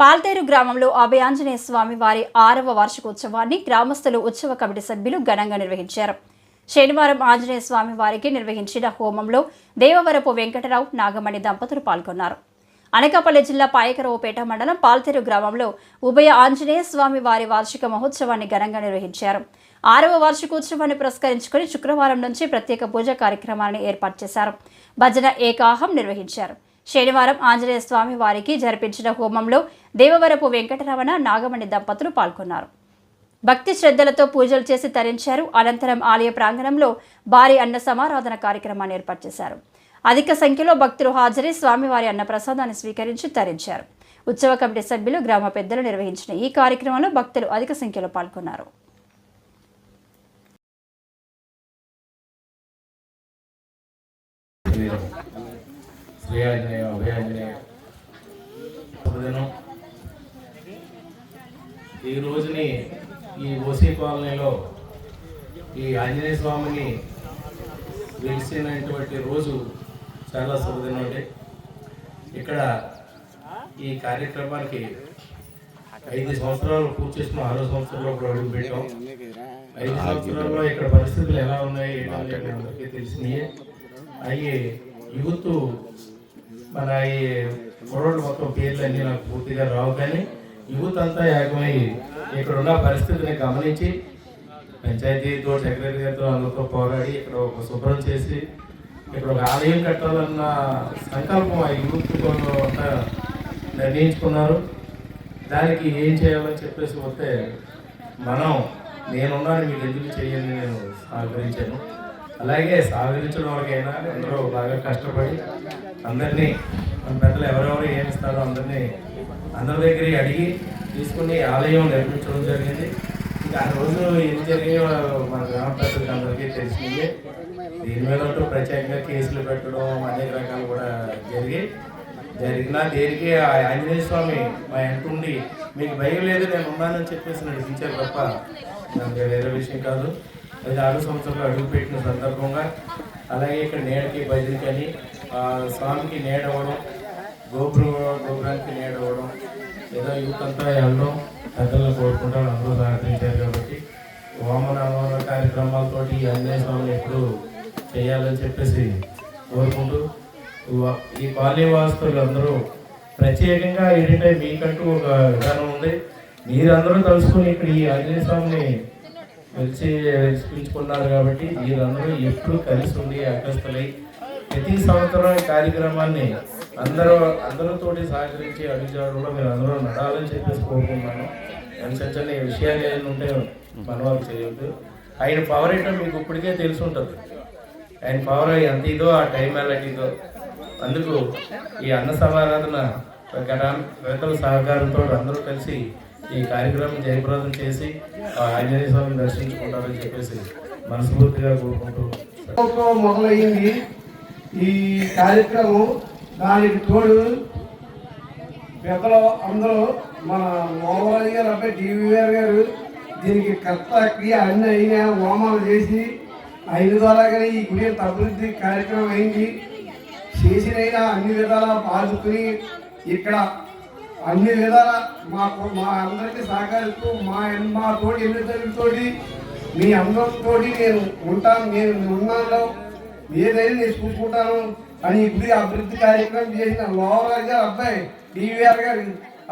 పాల్తేరు గ్రామంలో అభయాంజనేయ స్వామి వారి ఆరవ వార్షికోత్సవాన్ని గ్రామస్తులు ఉత్సవ కమిటీ సభ్యులు ఘనంగా నిర్వహించారు. శనివారం ఆంజనేయ స్వామి వారికి నిర్వహించిన హోమంలో దేవవరపు వెంకటరావు నాగమణి దంపతులు పాల్గొన్నారు. అనకాపల్లి జిల్లా పాయకరావుపేట మండలం పాల్తేరు గ్రామంలో ఉభయ ఆంజనేయ స్వామి వారి వార్షిక మహోత్సవాన్ని ఘనంగా నిర్వహించారు. ఆరవ వార్షికోత్సవాన్ని పురస్కరించుకుని శుక్రవారం నుంచి ప్రత్యేక పూజా కార్యక్రమాలను ఏర్పాటు చేశారు. భజన ఏకాహం నిర్వహించారు. శనివారం ఆంజనేయ స్వామి వారికి జరిపించిన హోమంలో దేవవరపు వెంకటరమణ నాగమణి దంపతులు పాల్గొన్నారు. భక్తి శ్రద్ధలతో పూజలు చేసి తరించారు. అనంతరం ఆలయ ప్రాంగణంలో భారీ అన్న సమారాధన కార్యక్రమాన్ని ఏర్పాటు చేశారు. అధిక సంఖ్యలో భక్తులు హాజరై స్వామివారి అన్న ప్రసాదాన్ని స్వీకరించి తరించారు. ఉత్సవ కమిటీ సభ్యులు గ్రామ పెద్దలు నిర్వహించిన ఈ కార్యక్రమంలో భక్తులు అధిక సంఖ్యలో పాల్గొన్నారు. శ్రీ ఆంజనేయ అభయాంజనేయ ఈ రోజుని ఈ ఓసీ కాలనీలో ఈ ఆంజనేయ స్వామిని వెలిసినటువంటి రోజు చాలా శుభదినం అండి. ఇక్కడ ఈ కార్యక్రమానికి ఐదు సంవత్సరాలు పూర్తి చేసుకున్న ఆరో సంవత్సరంలో ఇప్పుడు అడుగు పెట్టాం. ఐదు సంవత్సరాల్లో ఇక్కడ పరిస్థితులు ఎలా ఉన్నాయి ఏంటంటే అందరికీ తెలిసినాయి. అవి యూత్ మన ఈ కుర్రోళ్ళు మొత్తం పేర్లు అన్నీ నాకు పూర్తిగా రావు కానీ యూత్ అంతా ఏకమై ఇక్కడ ఉన్న పరిస్థితిని గమనించి పంచాయతీతో సెక్రటరీ గారితో అందరితో పోరాడి ఇక్కడ ఒక శుభ్రం చేసి ఇక్కడ ఒక ఆలయం కట్టాలన్న సంకల్పం ఆ యూత్ అంతా నిర్ణయించుకున్నారు. దానికి ఏం చేయాలని చెప్పేసి వస్తే మనం నేనున్నాను మీకు ఎందుకు చేయండి నేను సహకరించాను. అలాగే సహకరించడం వాళ్ళకైనా అందరూ బాగా కష్టపడి అందరినీ మన పెద్దలు ఎవరెవరు ఏమి ఇస్తారో అందరినీ అందరి దగ్గర అడిగి తీసుకుని ఆలయం నిర్మించడం జరిగింది. ఇంకా ఆ రోజు ఏం జరిగాయో మన గ్రామ పెద్దలకి అందరికీ తెలిసింది. దీని మీద అంటూ ప్రత్యేకంగా కేసులు పెట్టడం అనేక రకాలు కూడా జరిగి జరిగినా దేనికి ఆ ఆంజనేయ స్వామి మా ఎంటుండి మీకు భయం లేదు నేను ఉన్నానని చెప్పేసి నడిపించారు తప్ప నాకు వేరే విషయం కాదు. అది ఆరు సంవత్సరాలు అడుగు పెట్టిన సందర్భంగా అలాగే ఇక్కడ నేటికి భజనకి స్వామికి నేడవడం అవ్వడం గోపురం గోపురానికి నేడవడం ఏదో యూత్ అంతా వెళ్ళడం పెద్దలను కోరుకుంటాం అందరూ సహకరించారు కాబట్టి వామనామన కార్యక్రమాలతోటి ఈ ఆంజనేయ స్వామిని ఎప్పుడు చేయాలని చెప్పేసి కోరుకుంటూ వా- ఈ కాలనీ అందరూ ప్రత్యేకంగా ఏంటంటే మీకంటూ ఒక విధానం ఉంది. మీరందరూ కలుసుకొని ఇక్కడ ఈ ఆంజనేయ స్వామిని వెలిసి వెలిసిపించుకున్నారు కాబట్టి మీరందరూ ఎప్పుడు కలిసి ఉండి అగ్రస్తులై ప్రతి సంవత్సరం ఈ కార్యక్రమాన్ని అందరూ అందరితోటి సహకరించి అడుగుజాడులో మీరు అందరూ నడాలని చెప్పేసి కోరుకుంటున్నాను. అని ఈ విషయాలు ఏమైనా ఉంటే మనవాళ్ళు చేయొద్దు. ఆయన పవర్ ఏంటో మీకు ఇప్పటికే తెలిసి ఉంటుంది. ఆయన పవర్ ఎంత ఇదో ఆ టైం ఎలాంటిదో అందుకు ఈ అన్న సమారాధన రైతుల సహకారంతో అందరూ కలిసి ఈ కార్యక్రమం జయప్రదం చేసి ఆంజనేయ స్వామిని దర్శించుకుంటారని చెప్పేసి మనస్ఫూర్తిగా కోరుకుంటూ మొదలైంది ఈ కార్యక్రమం దానికి తోడు పెద్దలు అందరూ మన మోహన్ గారు అబ్బాయి టీవీఆర్ గారు దీనికి కర్త క్రియ అన్ని అయినా హోమాలు చేసి అయిన ద్వారాగానే ఈ గుడి అభివృద్ధి కార్యక్రమం అయింది. చేసినైనా అన్ని విధాలా పాల్గొని ఇక్కడ అన్ని విధాల మాకు మా అందరికీ సహకరిస్తూ మా మా తోటి ఎన్నితోటి మీ అందరితోటి నేను ఉంటాను నేను ఉన్నాను. ఏదైనా నేను చూసుకుంటాను అని ఇప్పుడు అభివృద్ధి కార్యక్రమం చేసిన లోవర్ గారు అబ్బాయి డివిఆర్ గారు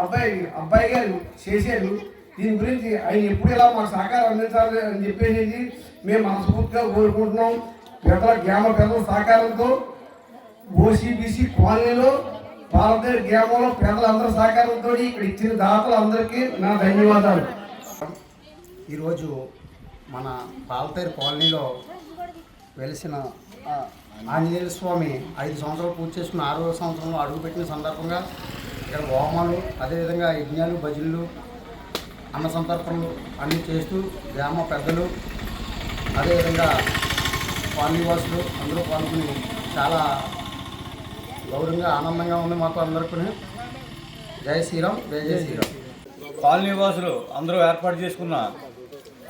అబ్బాయి అబ్బాయి గారు చేశారు. దీని గురించి ఆయన ఎప్పుడు ఇలా మాకు సహకారం అందించాలి అని చెప్పేసి మేము మనస్ఫూర్తిగా కోరుకుంటున్నాం. పెద్దల గ్రామ పెద్దల సహకారంతో ఓసీబీసీ కాలనీలో భారతదేశ గ్రామంలో పేదలందరి సహకారంతో ఇక్కడ ఇచ్చిన దాతలందరికీ నా ధన్యవాదాలు. ఈరోజు మన పాలతేరు కాలనీలో వెలిసిన ఆంజనేయ స్వామి ఐదు సంవత్సరాలు పూర్తి చేసుకున్న ఆరవ సంవత్సరంలో అడుగుపెట్టిన సందర్భంగా ఇక్కడ హోమాలు అదేవిధంగా యజ్ఞాలు భజనలు అన్న సంతర్పణలు అన్నీ చేస్తూ గ్రామ పెద్దలు అదేవిధంగా కాలనీవాసులు అందరూ పాల్గొని చాలా గౌరవంగా ఆనందంగా ఉంది మాకు అందరికీ. జై శ్రీరామ్ జయ జయ శ్రీరామ్. కాలనీ వాసులు అందరూ ఏర్పాటు చేసుకున్న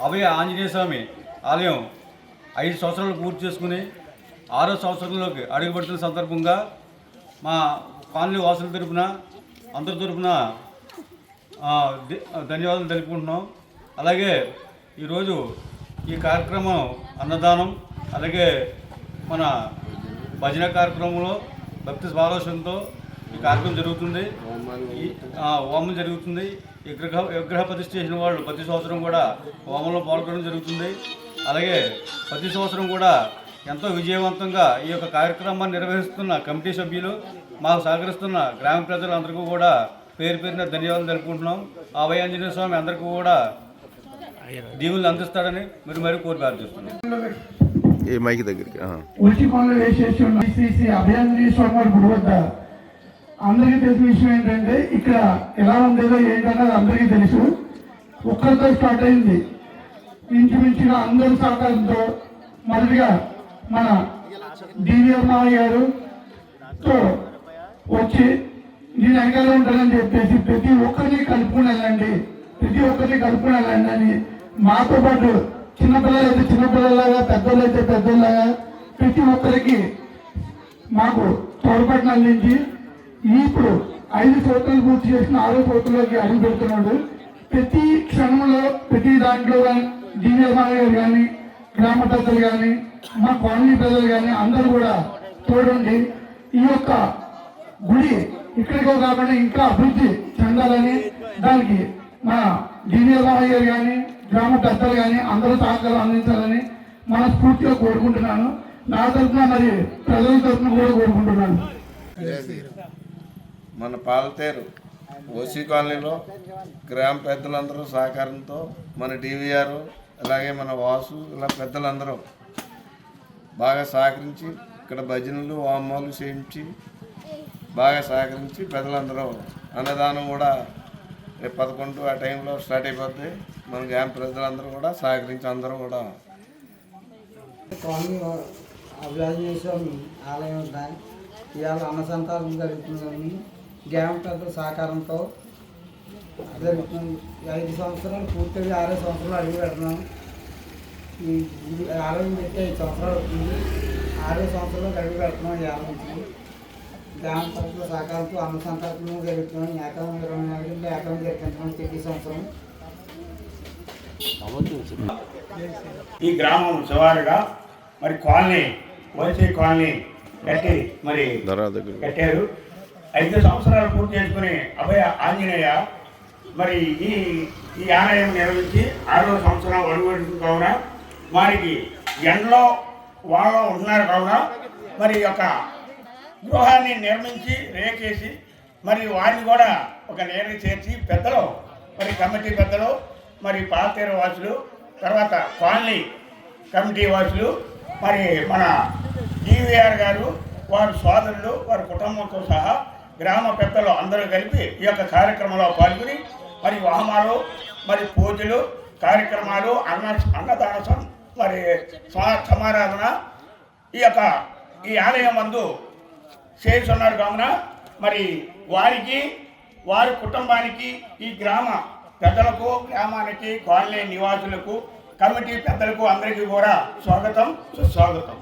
అభయ ఆంజనేయ స్వామి ఆలయం ఐదు సంవత్సరాలు పూర్తి చేసుకుని ఆరో సంవత్సరంలోకి అడుగుపెడుతున్న సందర్భంగా మా కాలనీ వాసుల తరపున అందరి తరపున ధన్యవాదాలు తెలుపుకుంటున్నాం. అలాగే ఈరోజు ఈ కార్యక్రమం అన్నదానం అలాగే మన భజన కార్యక్రమంలో భక్తి స్వాలోచనతో ఈ కార్యక్రమం జరుగుతుంది. హోమం జరుగుతుంది. విగ్రహ విగ్రహ ప్రతిష్ఠ చేసిన వాళ్ళు ప్రతి సంవత్సరం కూడా హోమంలో పాల్గొనడం జరుగుతుంది. అలాగే ప్రతి సంవత్సరం కూడా ఎంతో విజయవంతంగా ఈ యొక్క కార్యక్రమాన్ని నిర్వహిస్తున్న కమిటీ సభ్యులు మాకు సహకరిస్తున్న గ్రామ ప్రజలందరికీ కూడా పేరు పేరున ధన్యవాదాలు తెలుపుకుంటున్నాం. ఆవయ ఆంజనేయ స్వామి అందరికీ కూడా దీవులు అందిస్తాడని మీరు మరి కోరి ప్రార్థిస్తున్నాం ఏ మైక్ దగ్గరికి ఆ. ఉల్చి పనులు వేసేసి ఉన్న శ్రీ అభయాంజనేయ స్వామి వారి గుడి వద్ద అందరికీ తెలిసిన విషయం ఏంటంటే ఇక్కడ ఎలా ఉండేదో ఏంటన్నది అందరికీ తెలుసు. ఒక్కరితో స్టార్ట్ అయింది. ఇంచుమించుగా అందరి సహకారంతో మొదటిగా మన డివిఆర్ గారు. వచ్చి నేను వెనకాల ఉంటానని చెప్పేసి ప్రతి ఒక్కరిని కలుపుకుని వెళ్ళండి. ప్రతి ఒక్కరిని కలుపుకుని వెళ్ళండి అని మాతో పాటు చిన్నపిల్లలు అయితే చిన్నపిల్లలాగా పెద్దోళ్ళు అయితే పెద్దోళ్ళలాగా ప్రతి ఒక్కరికి మాకు తోడ్పాటును అందించి ఇప్పుడు ఐదు సంవత్సరాలు పూర్తి చేసిన ఆరో సంవత్సరంలోకి అడుగు పెడుతున్నాడు. ప్రతి క్షణంలో ప్రతి దాంట్లో కానీ జీవమాయ గారు కానీ గ్రామ పెద్దలు కానీ మా కాలనీ ప్రజలు కానీ అందరూ కూడా తోడుండి ఈ యొక్క గుడి ఇక్కడికో కాకుండా ఇంకా అభివృద్ధి చెందాలని దానికి మన జీవమాయ గారు కానీ గ్రామ పెద్దలు కానీ అందరూ సహకారం అందించాలని మనస్ఫూర్తిగా కోరుకుంటున్నాను. నా తరఫున మరి ప్రజల తరఫున కూడా కోరుకుంటున్నాను. మన పాలతేరు ఓసీ కాలనీలో గ్రామ పెద్దలందరూ సహకారంతో మన డివిఆర్ అలాగే మన వాసు ఇలా పెద్దలందరూ బాగా సహకరించి ఇక్కడ భజనలు వామాలు చేయించి బాగా సహకరించి ప్రజలందరూ అన్నదానం కూడా రేపు పదకొండు ఆ టైంలో స్టార్ట్ అయిపోద్ది. మన గ్రామ ప్రజలందరూ కూడా సహకరించి అందరూ కూడా స్వామి అభిలాషణీయ స్వామి ఆలయం ఉన్నాయి ఇవాళ అన్నసంతానం జరుగుతుందని గ్రామ పెద్దల సహకారంతో జరుగుతుంది ఐదు సంవత్సరాలు పూర్తిగా ఆరో సంవత్సరాలు అడుగు పెడుతున్నాం ఈ ఆలయం పెట్టి ఐదు సంవత్సరాలు అవుతుంది ఆరో సంవత్సరాలు అడుగు పెడుతున్నాం ఈ ఆలయంకి గ్రామ పెద్దల సహకారంతో అన్న సంతర్పణ జరుగుతున్నాం. ఏకం ఇరవై నాలుగు ఏకం జరిపించడం ప్రతి సంవత్సరం. ఈ గ్రామం శివారుగా మరి కాలనీ వైసీ కాలనీ కట్టి మరి కట్టారు. ఐదు సంవత్సరాలు పూర్తి చేసుకుని అభయ ఆంజనేయ మరి ఈ ఈ ఆలయం నిర్వహించి ఆరో సంవత్సరం అడుగుపెడుతుంది కావున వారికి ఎండలో వాళ్ళు ఉంటున్నారు కావున మరి ఒక యొక్క గృహాన్ని నిర్మించి రేకేసి మరి వారిని కూడా ఒక నేరు చేర్చి పెద్దలు మరి కమిటీ పెద్దలు మరి పాతేరు వాసులు తర్వాత కాలనీ కమిటీ వాసులు మరి మన జీవీఆర్ గారు వారి సోదరులు వారి కుటుంబంతో సహా గ్రామ పెద్దలు అందరూ కలిపి ఈ యొక్క కార్యక్రమంలో పాల్గొని మరి వాహనాలు మరి పూజలు కార్యక్రమాలు అన్న అన్నదాన మరి సమారాధన ఈ యొక్క ఈ ఆలయం మందు చేస్తున్నారు కావున మరి వారికి వారి కుటుంబానికి ఈ గ్రామ పెద్దలకు గ్రామానికి కాలనీ నివాసులకు కమిటీ పెద్దలకు అందరికీ కూడా స్వాగతం సుస్వాగతం.